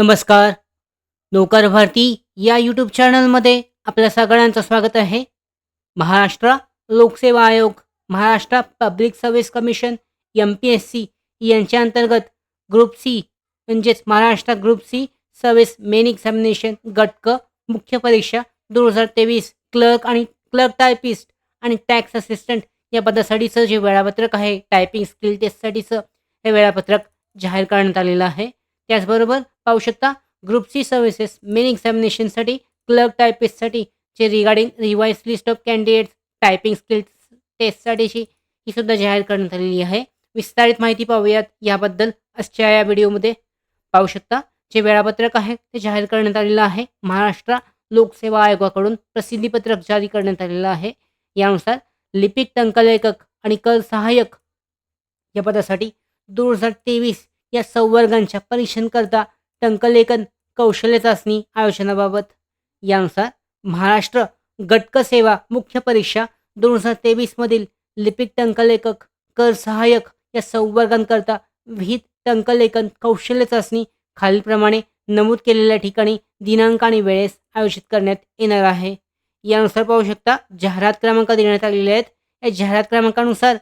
नमस्कार. नोकर भारती या यूट्यूब चॅनलमध्ये आपल्या सगळ्यांचं स्वागत आहे. महाराष्ट्र लोकसेवा आयोग Maharashtra public service commission M P S C यांच्या अंतर्गत ग्रुप सी म्हणजेच Maharashtra group C service main examination गटक मुख्य परीक्षा दोन हजार तेवीस क्लर्क आणि क्लर्क टायपिस्ट आणि टॅक्स असिस्टंट या पदासाठीचं जे वेळापत्रक आहे टायपिंग स्किल टेस्टसाठीचं हे वेळापत्रक जाहीर करण्यात आलेलं आहे. त्याचबरोबर पाहू शकता. ग्रुप सी सर्व्हिसेस मेन एक्झामिनेशनसाठी क्लर्क टायपिस्टसाठी जे regarding revise list of candidates typing skills टेस्टसाठीची ही सुद्धा जाहीर करण्यात आलेली आहे. विस्तारित माहिती पाहूयात. याबद्दल आजच्या या व्हिडिओमध्ये पाहू शकता. जे वेळापत्रक आहे ते जाहीर करण्यात आलेलं आहे. महाराष्ट्र लोकसेवा आयोगाकडून प्रसिद्धीपत्रक जारी करण्यात आलेलं आहे. यानुसार लिपिक टंकलेखक आणि कर सहाय्यक या पदासाठी दोन हजार तेवीस या संवर्गांच्या परीक्षांकरता टंकलेखन कौशल्य चाचणी आयोजनाबाबत. यानुसार महाराष्ट्र गटक सेवा मुख्य परीक्षा दोन हजार तेवीसमधील लिपिक टंकलेखक कर सहाय्यक या संवर्गांकरता विहित टंकलेखन कौशल्य चाचणी खालीलप्रमाणे नमूद केलेल्या ठिकाणी दिनांक आणि वेळेस आयोजित करण्यात येणार आहे. यानुसार पाहू शकता जाहिरात क्रमांक देण्यात आलेले आहेत. या जाहिरात क्रमांकानुसार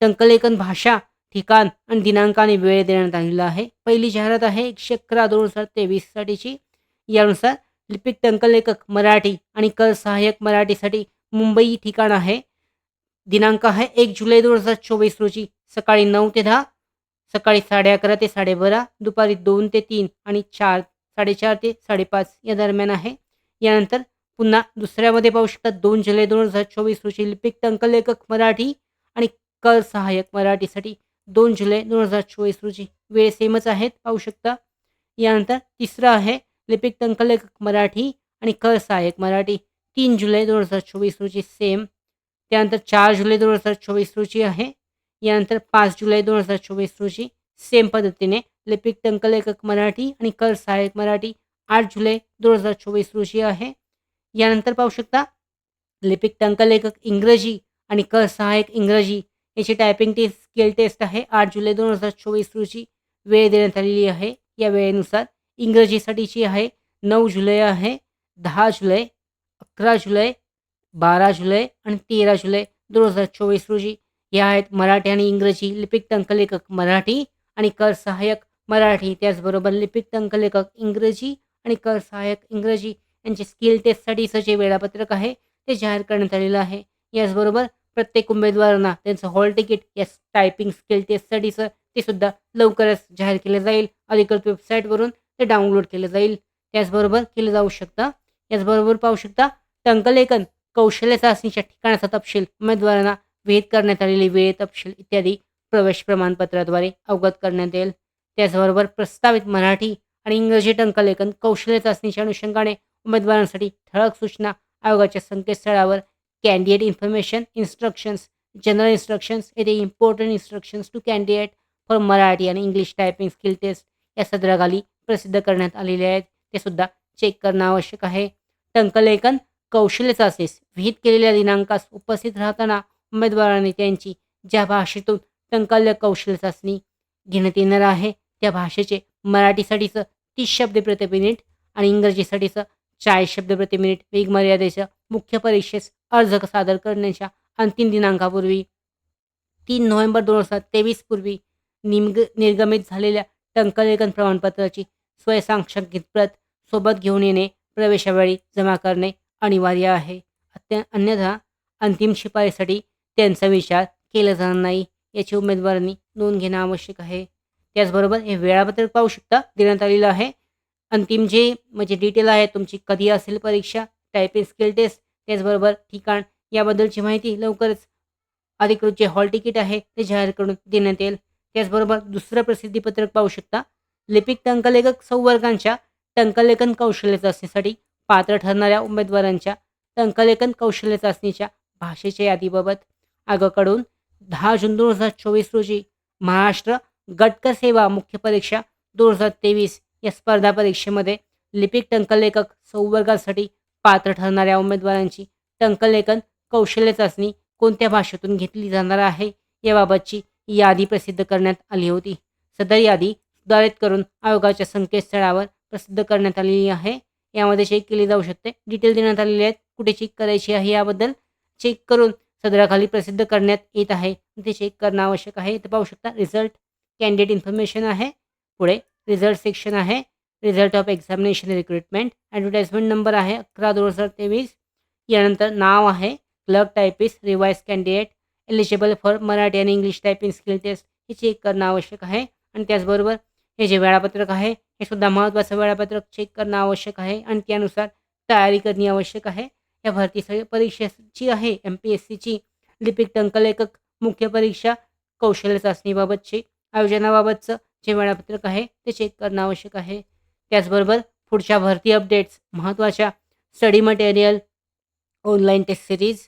टंकलेखन भाषा ठिकाण आणि दिनांक आणि वेळ देण्यात आलेला आहे. पहिली जाहिरात आहे एकशे अकरा दोन हजार तेवीससाठीची यानुसार लिपिक टंकलेखक मराठी आणि कर सहाय्यक मराठीसाठी मुंबई ठिकाण आहे. दिनांक आहे एक जुलै दोन हजार चोवीस रोजी. सकाळी नऊ ते दहा सकाळी साडे अकरा ते साडेबारा दुपारी दोन ते तीन आणि चार साडेचार ते साडेपाच या दरम्यान आहे. यानंतर पुन्हा दुसऱ्यामध्ये पाहू शकतात दोन जुलै दोन हजार चोवीस रोजी लिपिक टंकलेखक मराठी आणि कर सहाय्यक मराठीसाठी दोन जुलै दोन हजार चोवीस रोजी. वेळ सेमच आहेत पाहू शकता. यानंतर तिसरं आहे लिपिक टंकलेखक मराठी आणि क सहाय्यक मराठी. तीन जुलै दोन हजार चोवीस रोजी सेम. त्यानंतर चार जुलै दोन हजार चोवीस रोजी आहे. यानंतर पाच जुलै दोन हजार चोवीस रोजी सेम पद्धतीने लिपिक तंकलेखक मराठी आणि कर सहाय्यक मराठी आठ जुलै दोन हजार चोवीस रोजी आहे. यानंतर पाहू शकता लिपिक टंकलेखक इंग्रजी आणि कर सहाय्यक इंग्रजी याची टायपिंग टेस्ट स्केल टेस्ट आहे. आठ जुलै दोन हजार चोवीस रोजी वेळ देण्यात आलेली आहे. या वेळेनुसार इंग्रजीसाठीची आहे. नऊ जुलै आहे. दहा जुलै अकरा जुलै बारा जुलै आणि तेरा जुलै दोन हजार चोवीस रोजी. या आहेत मराठी आणि इंग्रजी लिपिक टंकलेखक मराठी आणि कर सहाय्यक मराठी. त्याचबरोबर लिपिक टंकलेखक इंग्रजी आणि कर सहाय्यक इंग्रजी. यांचे स्किल टेस्टसाठीचं जे वेळापत्रक आहे. ते जाहीर करण्यात आलेलं आहे. याचबरोबर प्रत्येक उमेदवारांना त्यांचं हॉल तिकीट या टायपिंग स्किल टेस्टसाठीचं ते सुद्धा लवकरच जाहीर केलं जाईल. अधिकृत वेबसाईटवरून ते डाउनलोड केलं जाईल. त्याचबरोबर केलं जाऊ शकतं. याचबरोबर पाहू शकता टंकलेखन कौशल्य चाचणीच्या ठिकाणाचा तपशील उमेदवारांना विहित करण्यात आलेली वेळ तपशील इत्यादी प्रवेश प्रमाणपत्राद्वारे अवगत करण्यात येईल. त्याचबरोबर प्रस्तावित मराठी आणि इंग्रजी टंकलेखन कौशल्य चाचणीच्या अनुषंगाने उमेदवारांसाठी ठळक सूचना आयोगाच्या संकेतस्थळावर candidate information instructions general instructions येथे important instructions to candidate for Marathi आणि इंग्लिश टायपिंग स्किल टेस्ट या सदराखाली प्रसिद्ध करण्यात आलेले आहेत. ते सुद्धा चेक करणं आवश्यक आहे. टंकलेखन कौशल्य चाचणीस विहित केलेल्या दिनांकास उपस्थित राहताना उमेदवारांनी त्यांची ज्या भाषेतून टंकल्य कौशल्य चाचणी घेण्यात येणार आहे त्या भाषेचे मराठीसाठीचं तीस शब्द प्रति मिनिट आणि इंग्रजीसाठीचं चाळीस शब्द प्रति मिनिट वेगमर्यादेच्या मुख्य परीक्षेस अर्ज सादर करण्याच्या अंतिम दिनांकापूर्वी तीन नोव्हेंबर दोन हजार तेवीस पूर्वी निमग निर्गमित झालेल्या टंकलेखन प्रमाणपत्राची स्वयंसाक्षांकित प्रत सोबत घेऊन येणे प्रवेशावेळी जमा करणे अनिवार्य आहे. अत्य अन्यथा अंतिम शिफारीसाठी त्यांचा विचार केला जाणार नाही याची उमेदवारांनी नोंद घेणं आवश्यक आहे. त्याचबरोबर हे वेळापत्रक पाहू शकता देण्यात आलेलं आहे. अंतिम जे म्हणजे डिटेल आहे तुमची कधी असेल परीक्षा टायपिंग स्किल टेस्ट त्याचबरोबर ठिकाण याबद्दलची माहिती लवकरच अधिकृत जे हॉल तिकीट आहे ते जाहीर करून देण्यात येईल. त्याचबरोबर दुसरं प्रसिद्धीपत्रक पाहू शकता. लिपिक टंकलेखक संवर्गांच्या टंकलेखन कौशल्य चाचणीसाठी पात्र ठरणाऱ्या उमेदवारांच्या टंकलेखन कौशल्य चाचणीच्या भाषेच्या यादीबाबत आगाकडून दहा जून दोन हजार चोवीस रोजी महाराष्ट्र गटक सेवा मुख्य परीक्षा दोन हजार तेवीस या स्पर्धा परीक्षेमध्ये लिपिक टंकलेखक संवर्गासाठी पात्र ठरणाऱ्या उमेदवारांची टंकलेखन कौशल्य चाचणी कोणत्या भाषेतून घेतली जाणार आहे याबाबतची यादी प्रसिद्ध करण्यात आली होती. सदर यादी सुधारित करून आयोगाच्या संकेतस्थळावर प्रसिद्ध करण्यात आलेली आहे. यामध्ये चेक केली जाऊ शकते. डिटेल देण्यात आलेली आहेत. कुठे चेक करायची आहे याबद्दल चेक करून सदराखाली प्रसिद्ध करण्यात येत आहे. ते चेक करणं आवश्यक आहे. इथं पाहू शकता रिझल्ट कॅन्डिडेट इन्फॉर्मेशन आहे. पुढे रिझल्ट सेक्शन आहे. Result of examination recruitment advertisement number आहे अकरा दोन हजार तेवीस. यानंतर नाव आहे. Clerk typist revise candidate eligible for Marathi आणि इंग्लिश टायपिंग स्किल टेस्ट हे चेक करणं आवश्यक आहे. आणि त्याचबरोबर हे जे वेळापत्रक आहे हे सुद्धा महत्त्वाचं वेळापत्रक चेक करणं आवश्यक आहे. आणि त्यानुसार तयारी करणे आवश्यक आहे. या भरती परीक्षेची आहे. एम पी एस सीची लिपिक टंकलेखक मुख्य परीक्षा कौशल्य चाचणीबाबतचे आयोजनाबाबतचं जे वेळापत्रक आहे ते चेक करणं आवश्यक आहे. त्याचबरोबर पुढच्या भरती अपडेट्स महत्त्वाच्या study material online test series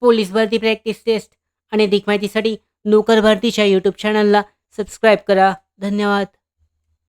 police भरती प्रॅक्टिस टेस्ट आणि अधिक माहितीसाठी नोकर भरतीच्या यूट्यूब चॅनलला सबस्क्राईब करा. धन्यवाद.